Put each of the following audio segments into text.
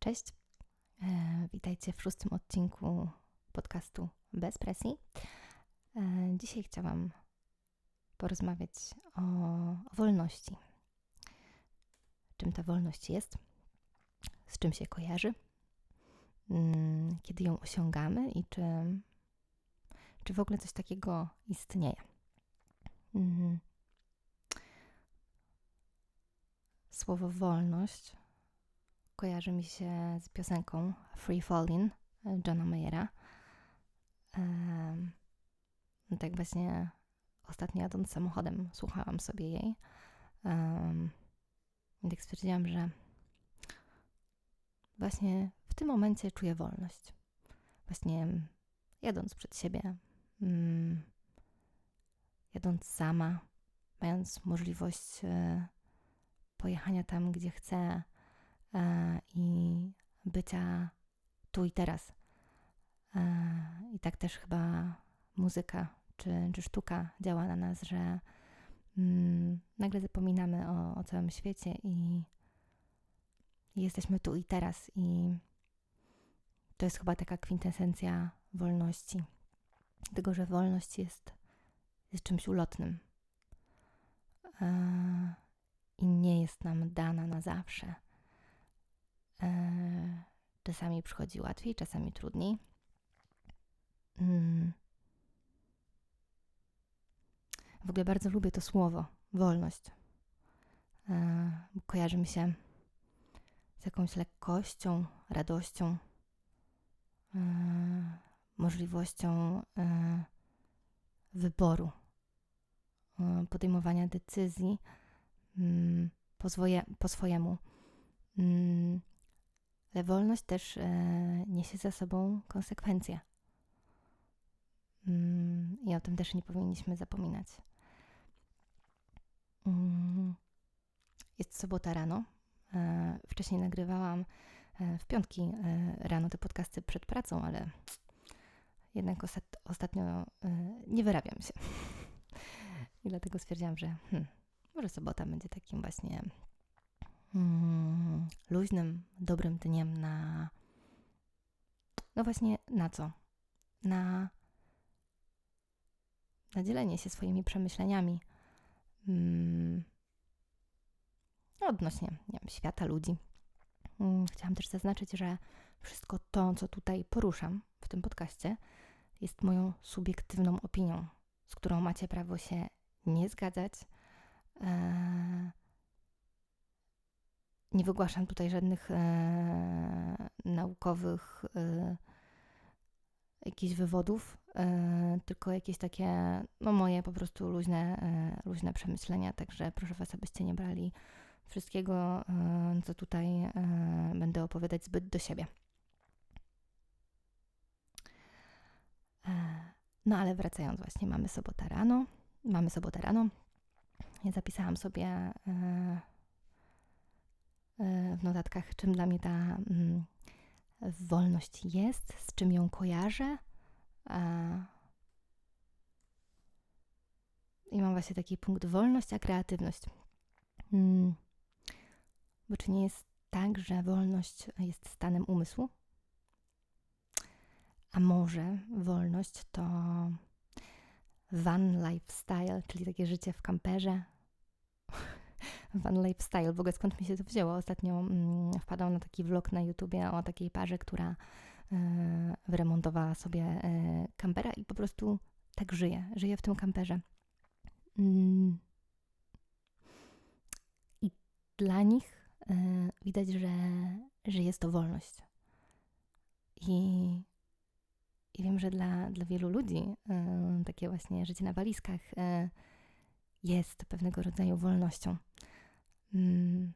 Cześć. E, witajcie w szóstym odcinku podcastu Bez Presji. E, dzisiaj chciałam porozmawiać o, wolności. Czym ta wolność jest, z czym się kojarzy, mm, kiedy ją osiągamy i czy, czy w ogóle coś takiego istnieje. Mm. Słowo wolność kojarzy mi się z piosenką Free Falling Johna Mayera. Um, tak właśnie ostatnio jadąc samochodem słuchałam sobie jej. Um, I tak stwierdziłam, że właśnie w tym momencie czuję wolność. Właśnie jadąc przed siebie, um, jadąc sama, mając możliwość e, pojechania tam, gdzie chcę, i bycia tu i teraz. E, I tak też chyba muzyka czy, czy sztuka działa na nas, że mm, nagle zapominamy o, o całym świecie i, jesteśmy tu i teraz. I to jest chyba taka kwintesencja wolności. Tego, że wolność jest, jest czymś ulotnym e, i nie jest nam dana na zawsze E, czasami przychodzi łatwiej, czasami trudniej. Mm. W ogóle bardzo lubię to słowo wolność. E, kojarzy mi się z jakąś lekkością, radością, e, możliwością wyboru, podejmowania decyzji mm, po, swoje, po swojemu. Ale wolność też e, niesie za sobą konsekwencje. Mm, I o tym też nie powinniśmy zapominać. Mm, jest sobota rano. E, wcześniej nagrywałam e, w piątki e, rano te podcasty przed pracą, ale jednak ostat ostatnio e, nie wyrabiam się. I dlatego stwierdziłam, że hmm, może sobota będzie takim właśnie mm, luźnym, dobrym dniem na. No właśnie na co? Na, na dzielenie się swoimi przemyśleniami mm, odnośnie nie wiem, świata, ludzi. Mm, chciałam też zaznaczyć, że wszystko to, co tutaj poruszam w tym podcaście, jest moją subiektywną opinią, z którą macie prawo się nie zgadzać. Eee, nie wygłaszam tutaj żadnych e, naukowych e, jakichś wywodów, e, tylko jakieś takie, no moje po prostu luźne, e, luźne przemyślenia, także proszę Was, abyście nie brali wszystkiego, e, co tutaj e, będę opowiadać zbyt do siebie. No ale wracając właśnie, mamy sobotę rano, mamy sobotę rano. Ja zapisałam sobie E, w notatkach, czym dla mnie ta mm, wolność jest, z czym ją kojarzę. I mam właśnie taki punkt wolność, a kreatywność. Mm, bo czy nie jest tak, że wolność jest stanem umysłu? A może wolność to van lifestyle, czyli takie życie w kamperze, van lifestyle. W ogóle skąd mi się to wzięło? Ostatnio mm, wpadłam na taki vlog na YouTubie o takiej parze, która e, wyremontowała sobie e, kampera i po prostu tak żyje. Żyje w tym kamperze. Mm. I dla nich e, widać, że, że jest to wolność. I, i wiem, że dla, dla wielu ludzi takie właśnie życie na walizkach jest pewnego rodzaju wolnością. Hmm.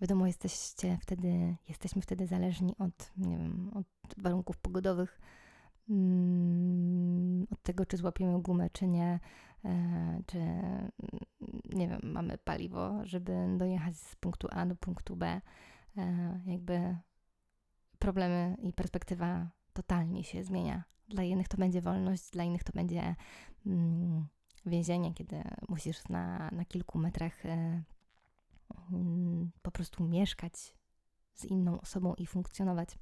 Wiadomo, jesteście wtedy, jesteśmy wtedy zależni od, nie wiem, od warunków pogodowych, hmm, od tego, czy złapiemy gumę, czy nie, e, czy nie wiem, mamy paliwo, żeby dojechać z punktu A do punktu B. E, jakby problemy i perspektywa totalnie się zmienia. Dla jednych to będzie wolność, dla innych to będzie mm, więzienie, kiedy musisz na, na kilku metrach y, y, po prostu mieszkać z inną osobą i funkcjonować.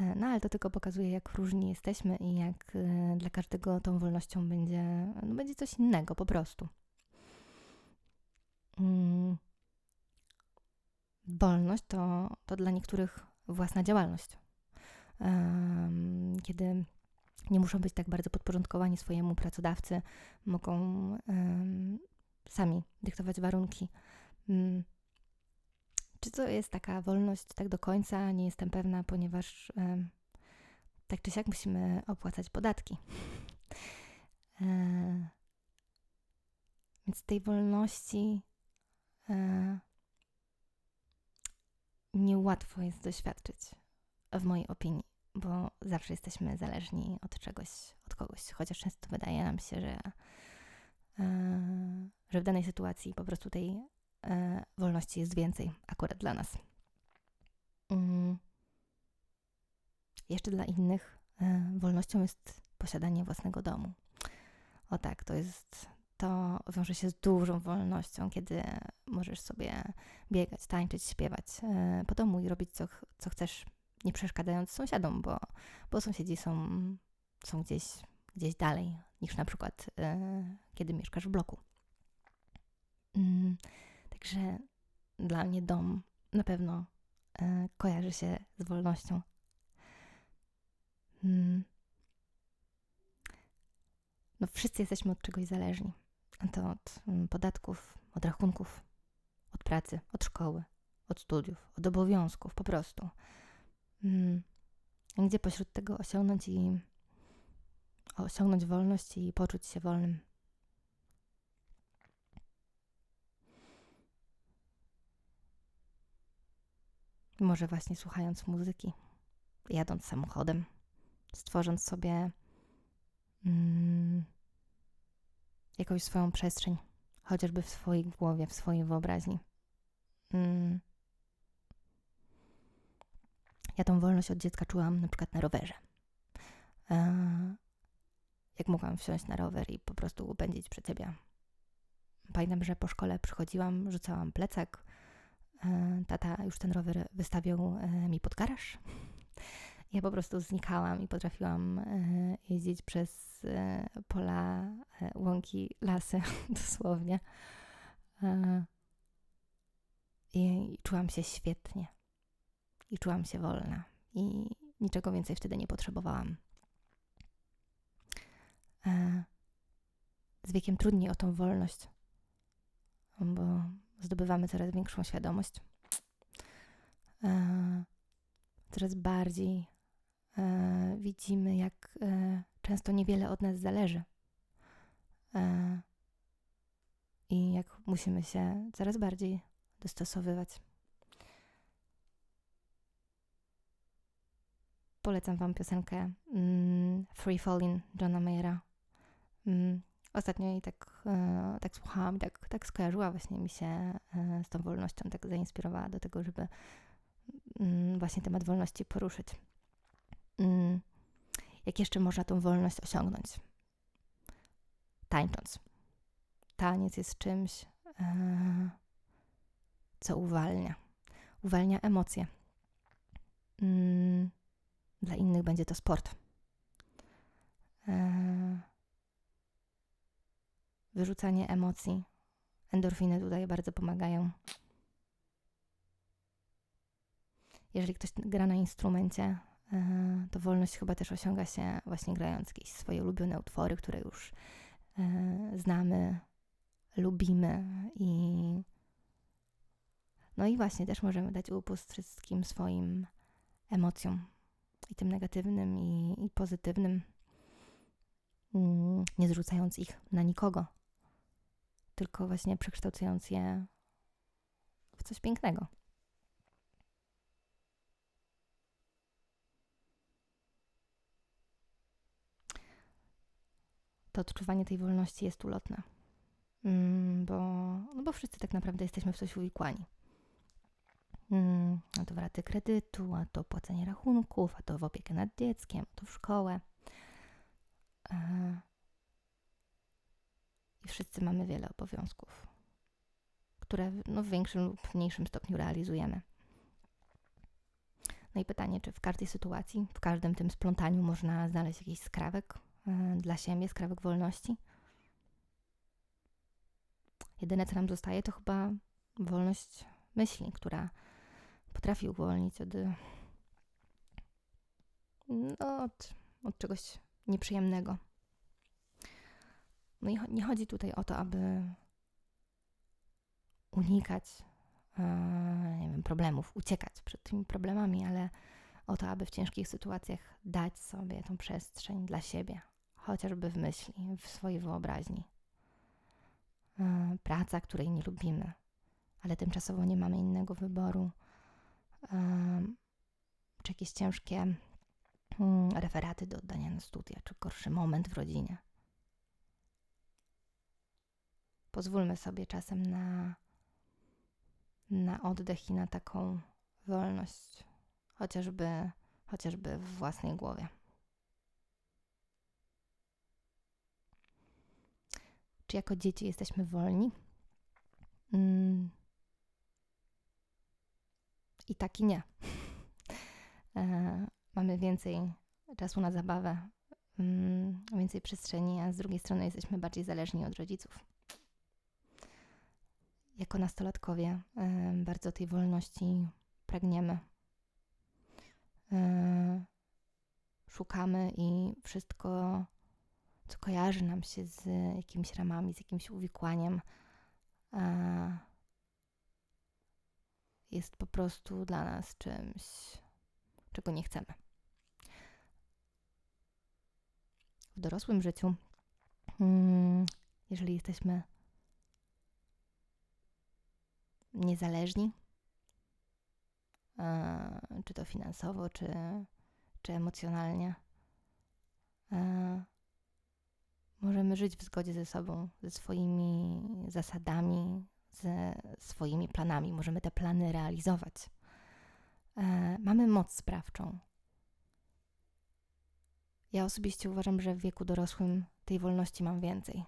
E, no ale to tylko pokazuje, jak różni jesteśmy i jak e, dla każdego tą wolnością będzie, no, będzie coś innego po prostu. Mm. Wolność to, to dla niektórych własna działalność. Kiedy nie muszą być tak bardzo podporządkowani swojemu pracodawcy, mogą sami dyktować warunki. Mm. Czy to jest taka wolność tak do końca? Nie jestem pewna, ponieważ tak czy siak musimy opłacać podatki. E, więc tej wolności e, niełatwo jest doświadczyć, w mojej opinii, bo zawsze jesteśmy zależni od czegoś, od kogoś, chociaż często wydaje nam się, że, e, że w danej sytuacji po prostu tej e, wolności jest więcej akurat dla nas. Mm. Jeszcze dla innych e, wolnością jest posiadanie własnego domu. O tak, to jest to wiąże się z dużą wolnością, kiedy możesz sobie biegać, tańczyć, śpiewać po domu i robić co, co chcesz, nie przeszkadzając sąsiadom, bo, bo sąsiedzi są, są gdzieś, gdzieś dalej niż na przykład e, kiedy mieszkasz w bloku. Mm, także dla mnie dom na pewno e, kojarzy się z wolnością. Mm. No, wszyscy jesteśmy od czegoś zależni to od mm, podatków, od rachunków, od pracy, od szkoły, od studiów, od obowiązków po prostu. Mm. Gdzie pośród tego osiągnąć i osiągnąć wolność i poczuć się wolnym? Może właśnie słuchając muzyki, jadąc samochodem, stworząc sobie mm, jakąś swoją przestrzeń, chociażby w swojej głowie, w swojej wyobraźni. Mm. Ja tą wolność od dziecka czułam na przykład na rowerze. E, jak mogłam wsiąść na rower i po prostu upędzić przed siebie. Pamiętam, że po szkole przychodziłam, rzucałam plecak. E, tata już ten rower wystawiał e, mi pod garaż. Ja po prostu znikałam i potrafiłam jeździć przez pola, łąki, lasy, dosłownie. I czułam się świetnie. I czułam się wolna. I niczego więcej wtedy nie potrzebowałam. Z wiekiem trudniej o tą wolność, bo zdobywamy coraz większą świadomość. Coraz bardziej widzimy, jak często niewiele od nas zależy. E, I jak musimy się coraz bardziej dostosowywać. Polecam Wam piosenkę mm, Free Falling Johna Mayera. Mm, ostatnio jej tak, e, tak słuchałam i tak, tak skojarzyła właśnie mi się e, z tą wolnością, tak zainspirowała do tego, żeby mm, właśnie temat wolności poruszyć. Mm, jak jeszcze można tą wolność osiągnąć. Tańcząc. Taniec jest czymś, e, co uwalnia. Uwalnia emocje. Mm, dla innych będzie to sport. E, wyrzucanie emocji. Endorfiny tutaj bardzo pomagają. Jeżeli ktoś gra na instrumencie, E, to wolność chyba też osiąga się właśnie grając jakieś swoje ulubione utwory, które już e, znamy, lubimy i no i właśnie też możemy dać upust wszystkim swoim emocjom i tym negatywnym i, i pozytywnym, mm, nie zrzucając ich na nikogo, tylko właśnie przekształcając je w coś pięknego. to odczuwanie tej wolności jest ulotne. Mm, bo, no bo wszyscy tak naprawdę jesteśmy w coś uwikłani. Mm, a to w raty kredytu, a to płacenie rachunków, a to w opiekę nad dzieckiem, a to w szkołę. E, I wszyscy mamy wiele obowiązków, które no, w większym lub mniejszym stopniu realizujemy. No i pytanie, czy w każdej sytuacji, w każdym tym splątaniu można znaleźć jakiś skrawek y, dla siebie, skrawek wolności? Jedyne, co nam zostaje, to chyba wolność myśli, która potrafi uwolnić od, no, od, od czegoś nieprzyjemnego. No i nie chodzi tutaj o to, aby unikać e, nie wiem, problemów, uciekać przed tymi problemami, ale o to, aby w ciężkich sytuacjach dać sobie tą przestrzeń dla siebie, chociażby w myśli, w swojej wyobraźni. E, praca, której nie lubimy, ale tymczasowo nie mamy innego wyboru, czy jakieś ciężkie mm, referaty do oddania na studia, czy gorszy moment w rodzinie. Pozwólmy sobie czasem na, na oddech i na taką wolność, chociażby, chociażby w własnej głowie. Czy jako dzieci jesteśmy wolni? I tak i nie. E, mamy więcej czasu na zabawę, mm, więcej przestrzeni, a z drugiej strony jesteśmy bardziej zależni od rodziców. Jako nastolatkowie e, bardzo tej wolności pragniemy. E, szukamy i wszystko co kojarzy nam się z jakimiś ramami, z jakimś uwikłaniem, jest po prostu dla nas czymś, czego nie chcemy. W dorosłym życiu, mm, jeżeli jesteśmy niezależni, czy to finansowo, czy, czy emocjonalnie, Możemy żyć w zgodzie ze sobą, ze swoimi zasadami, ze swoimi planami. Możemy te plany realizować. E, mamy moc sprawczą. Ja osobiście uważam, że w wieku dorosłym tej wolności mam więcej.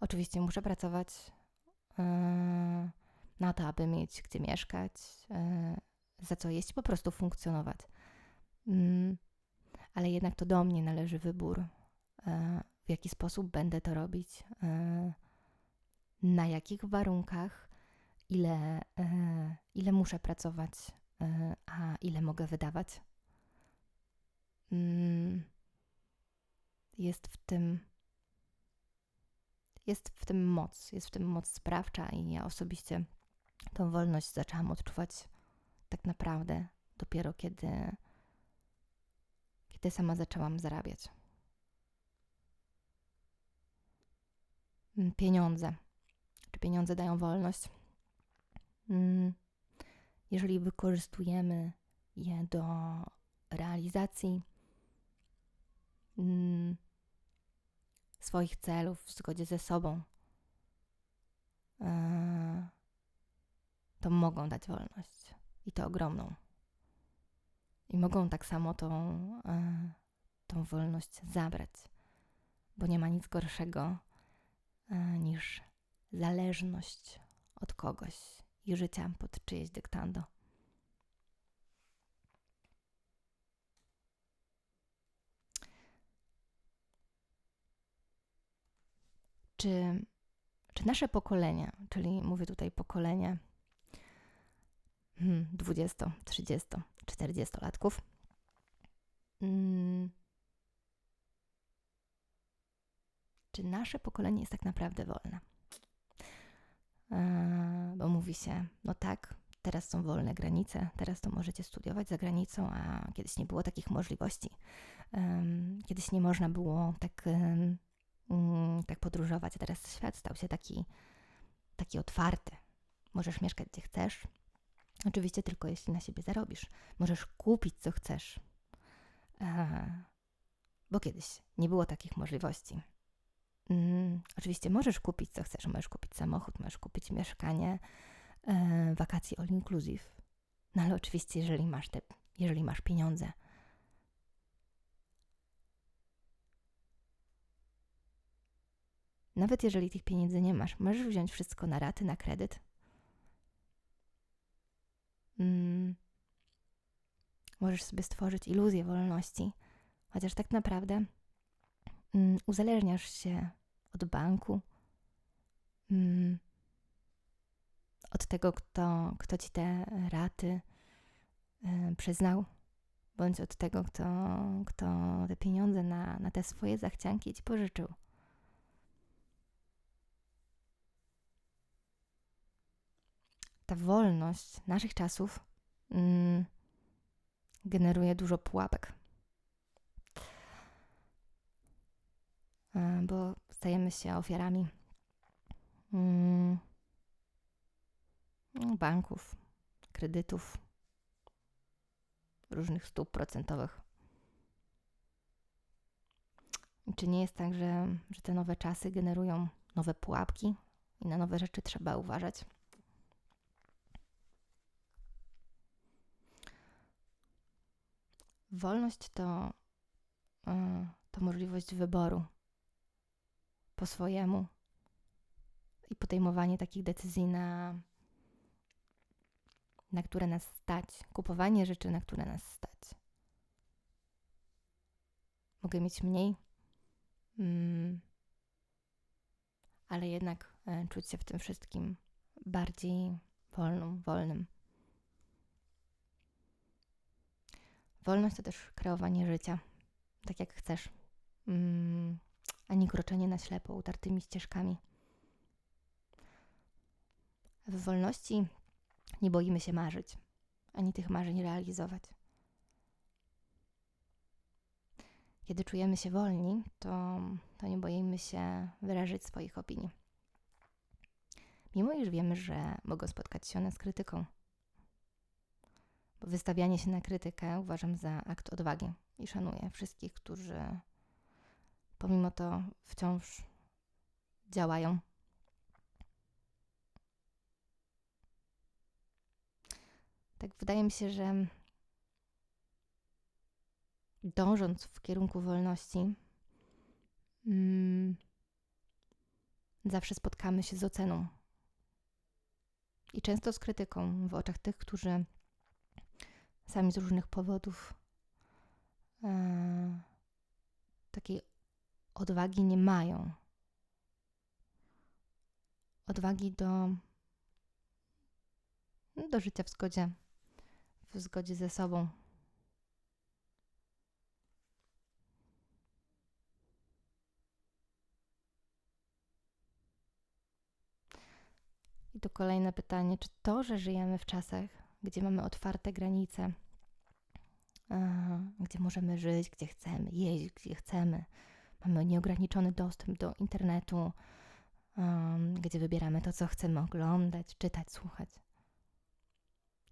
Oczywiście muszę pracować e, na to, aby mieć gdzie mieszkać, e, za co jeść, po prostu funkcjonować. Mm, ale jednak to do mnie należy wybór E, w jaki sposób będę to robić, e, na jakich warunkach, ile, e, ile muszę pracować, a ile mogę wydawać. Mm, jest w tym jest w tym moc, jest w tym moc sprawcza i ja osobiście tą wolność zaczęłam odczuwać tak naprawdę dopiero kiedy, kiedy sama zaczęłam zarabiać. Mm, pieniądze. Czy pieniądze dają wolność? Mm, jeżeli wykorzystujemy je do realizacji mm, swoich celów w zgodzie ze sobą, e, to mogą dać wolność i to ogromną. I mogą tak samo tą, e, tą wolność zabrać, bo nie ma nic gorszego E, niż zależność od kogoś i życia pod czyjeś dyktando. Czy, czy nasze pokolenie, czyli mówię tutaj pokolenie 20, 30, 40 latków, czy nasze pokolenie jest tak naprawdę wolne. E, bo mówi się, no tak, teraz są wolne granice, teraz to możecie studiować za granicą, a kiedyś nie było takich możliwości. Kiedyś nie można było tak, mm, tak podróżować, a teraz świat stał się taki, taki otwarty. Możesz mieszkać gdzie chcesz. Oczywiście tylko jeśli na siebie zarobisz. Możesz kupić co chcesz. E, bo kiedyś nie było takich możliwości. Mm, oczywiście możesz kupić co chcesz, możesz kupić samochód, możesz kupić mieszkanie, e, wakacje all inclusive. No ale oczywiście, jeżeli masz te, jeżeli masz pieniądze. Nawet jeżeli tych pieniędzy nie masz, możesz wziąć wszystko na raty, na kredyt. Mm. możesz sobie stworzyć iluzję wolności, chociaż tak naprawdę uzależniasz się od banku, mm, od tego, kto, kto ci te raty y, przyznał, bądź od tego, kto, kto te pieniądze na, na te swoje zachcianki ci pożyczył. Ta wolność naszych czasów mm, generuje dużo pułapek. Bo stajemy się ofiarami mm, banków, kredytów, różnych stóp procentowych. Czy nie jest tak, że, że te nowe czasy generują nowe pułapki i na nowe rzeczy trzeba uważać? Wolność to, e, to możliwość wyboru po swojemu i podejmowanie takich decyzji, na, na które nas stać, kupowanie rzeczy, na które nas stać. Mogę mieć mniej, mm, ale jednak e, czuć się w tym wszystkim bardziej wolną, wolnym. Wolność to też kreowanie życia, tak jak chcesz, mm, ani kroczenie na ślepo utartymi ścieżkami. W wolności nie boimy się marzyć, ani tych marzeń realizować. Kiedy czujemy się wolni, to, to nie boimy się wyrazić swoich opinii. Mimo iż wiemy, że mogą spotkać się one z krytyką. Bo wystawianie się na krytykę uważam za akt odwagi i szanuję wszystkich, którzy pomimo to wciąż działają. Tak wydaje mi się, że dążąc w kierunku wolności, mm, zawsze spotkamy się z oceną. I często z krytyką w oczach tych, którzy sami z różnych powodów e, takiej odwagi nie mają. Odwagi do, do życia w zgodzie, w zgodzie ze sobą. I to kolejne pytanie: czy to, że żyjemy w czasach, gdzie mamy otwarte granice, gdzie możemy żyć, gdzie chcemy, jeździć, gdzie chcemy, mamy nieograniczony dostęp do internetu, um, gdzie wybieramy to, co chcemy oglądać, czytać, słuchać.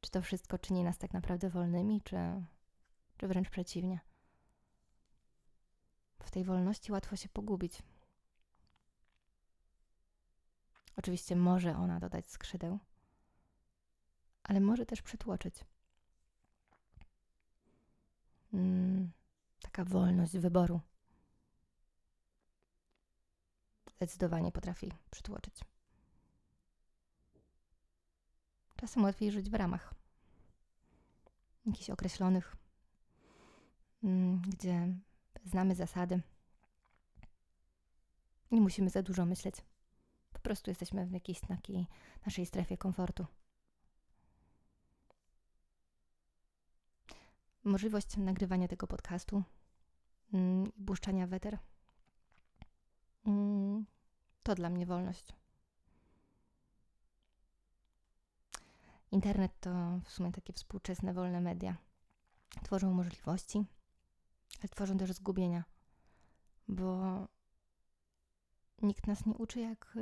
Czy to wszystko czyni nas tak naprawdę wolnymi, czy, czy wręcz przeciwnie? W tej wolności łatwo się pogubić. Oczywiście może ona dodać skrzydeł, ale może też przytłoczyć. Mm, taka wolność wyboru zdecydowanie potrafi przytłoczyć. Czasem łatwiej żyć w ramach jakichś określonych, mm, gdzie znamy zasady. Nie musimy za dużo myśleć. Po prostu jesteśmy w jakiejś takiej naszej strefie komfortu. Możliwość nagrywania tego podcastu mm, i błyszczania weter mm, to dla mnie wolność. Internet to w sumie takie współczesne, wolne media. Tworzą możliwości, ale tworzą też zgubienia, bo nikt nas nie uczy, jak,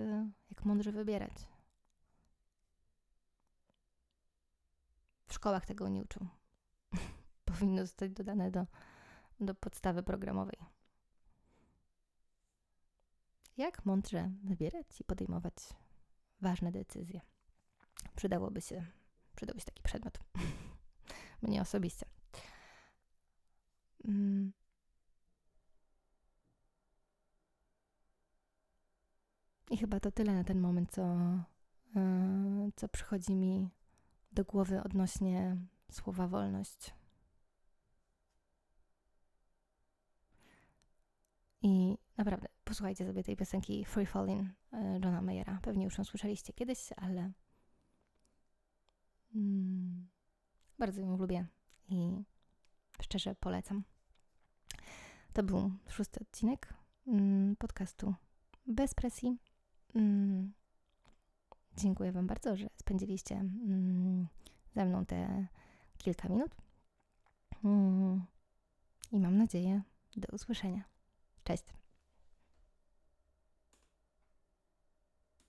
jak mądrze wybierać. W szkołach tego nie uczą. Powinno zostać dodane do, do podstawy programowej jak mądrze wybierać i podejmować ważne decyzje. Przydałoby się, przydałby się taki przedmiot. Mnie osobiście. Mm. I chyba to tyle na ten moment, co, yy, co przychodzi mi do głowy odnośnie słowa wolność. I naprawdę, posłuchajcie sobie tej piosenki Free Falling e, Johna Mayera. Pewnie już ją słyszeliście kiedyś, ale mm, bardzo ją lubię i szczerze polecam. To był szósty odcinek mm, podcastu Bez Presji. Mm, dziękuję Wam bardzo, że spędziliście mm, ze mną te kilka minut. I mam nadzieję, do usłyszenia. Cześć.